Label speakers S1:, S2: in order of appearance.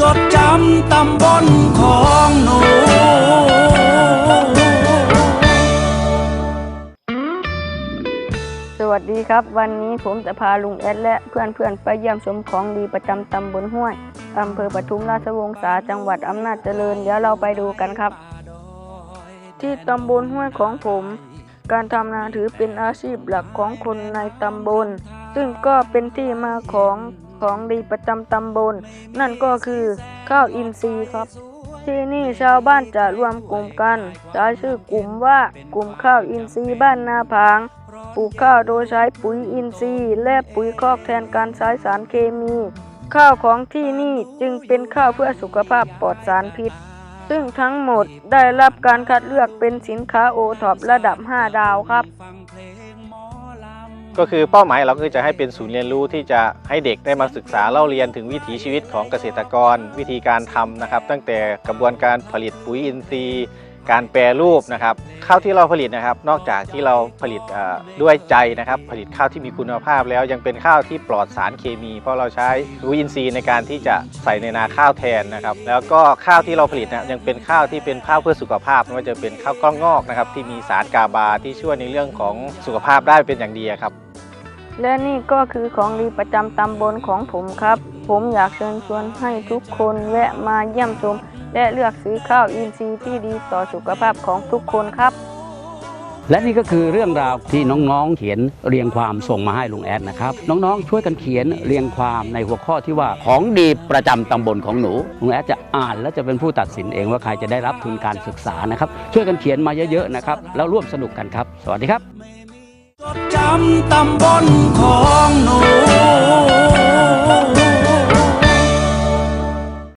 S1: จดจำตำบลของหนู
S2: สวัสดีครับ วันนี้ผมจะพาลุงแอดและเพื่อนๆ ไปเยี่ยมชมของดีประจำตำบลห้วยอำเภอปทุมราชวงศาจังหวัดอำนาจเจริญ เดี๋ยวเราไปดูกันครับ ที่ตำบลห้วยของผม การทำนาถือเป็นอาชีพหลักของคนในตำบล ซึ่งก็เป็นที่มาของ ของดีประจำตำบล นั่นก็คือข้าวอินทรีย์ครับ ที่นี่ชาวบ้านจะรวมกลุ่มกันใช้ชื่อกลุ่มว่ากลุ่มข้าวอินทรีย์บ้านนาผางปลูกข้าวโดยใช้ปุ๋ยอินทรีย์ และปุ๋ยคอกแทนการใช้สารเคมี ข้าวของที่นี่จึงเป็นข้าวเพื่อสุขภาพปลอดสารพิษ ซึ่งทั้งหมดได้รับการคัดเลือกเป็นสินค้าโอท็อประดับ 5 ดาวครับ
S3: ก็คือเป้าหมายเราก็คือจะให้เป็นศูนย์เรียนรู้ที่จะให้เด็กได้มาศึกษาเล่าเรียนถึงวิถีชีวิตของเกษตรกร วิธีการทำนะครับ ตั้งแต่กระบวนการผลิตปุ๋ยอินทรีย์ การแปรรูปนะครับข้าวที่เราผลิตนะครับ นอกจากที่เราผลิตด้วยใจนะครับ ผลิตข้าวที่มีคุณภาพแล้วยังเป็นข้าวที่ปลอดสารเคมี เพราะเราใช้ปุ๋ยอินทรีย์ในการที่จะใส่ในนาข้าวแทนนะครับ แล้วก็ข้าวที่เราผลิตนะยังเป็นข้าวที่เป็นข้าวเพื่อสุขภาพไม่ว่าจะเป็นข้าวกล้องงอกนะครับที่มีสารกาบาที่ช่วยในเรื่องของสุขภาพได้เป็นอย่างดีครับ
S2: และนี่ก็คือของดีประจำตำบลของผมครับ ผมอยากเชิญชวนให้ทุกคนแวะมาเยี่ยมชม และเลือกซื้อข้าวอินทรีย์ที่ดีต่อสุขภาพของทุกคนครับ
S4: และนี่ก็คือเรื่องราวที่น้องๆเขียนเรียงความส่งมาให้ลุงแอดนะครับ น้องๆช่วยกันเขียนเรียงความในหัวข้อที่ว่าของดีประจำตำบลของหนูลุงแอดจะอ่านและจะเป็นผู้ตัดสินเองว่าใครจะได้รับทุนการศึกษานะครับ ช่วยกันเขียนมาเยอะๆนะครับแล้วร่วมสนุกกันครับ สวัสดีครับำ
S1: ตำบลของหนู